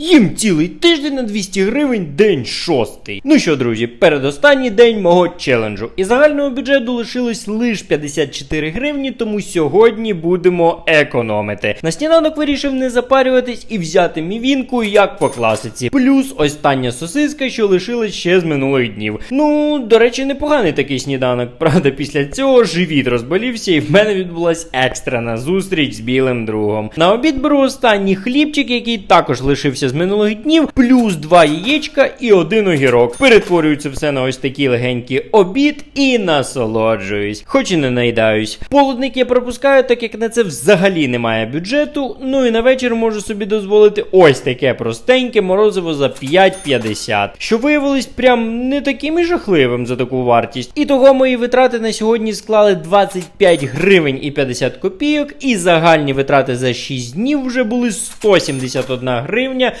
Їм цілий тиждень на 200 гривень, день шостий. Ну що, друзі, передостанній день мого челенджу. І загального бюджету лишилось лише 54 гривні, тому сьогодні будемо економити. На сніданок вирішив не запарюватись і взяти мівінку як по класиці. Плюс остання сосиска, що лишилась ще з минулих днів. Ну, до речі, непоганий такий сніданок. Правда, після цього живіт розболівся, і в мене відбулась екстрена зустріч з білим другом. На обід беру останній хлібчик, який також лишився з минулих днів, плюс два яєчка і один огірок. Перетворюю це все на ось такий легенький обід і насолоджуюсь. Хоч і не наїдаюсь. Полудник я пропускаю, так як на це взагалі немає бюджету. Ну і на вечір можу собі дозволити ось таке простеньке морозиво за 5,50, що виявилось прям не таким і жахливим за таку вартість. І того мої витрати на сьогодні склали 25 гривень і 50 копійок, і загальні витрати за 6 днів вже були 171 гривня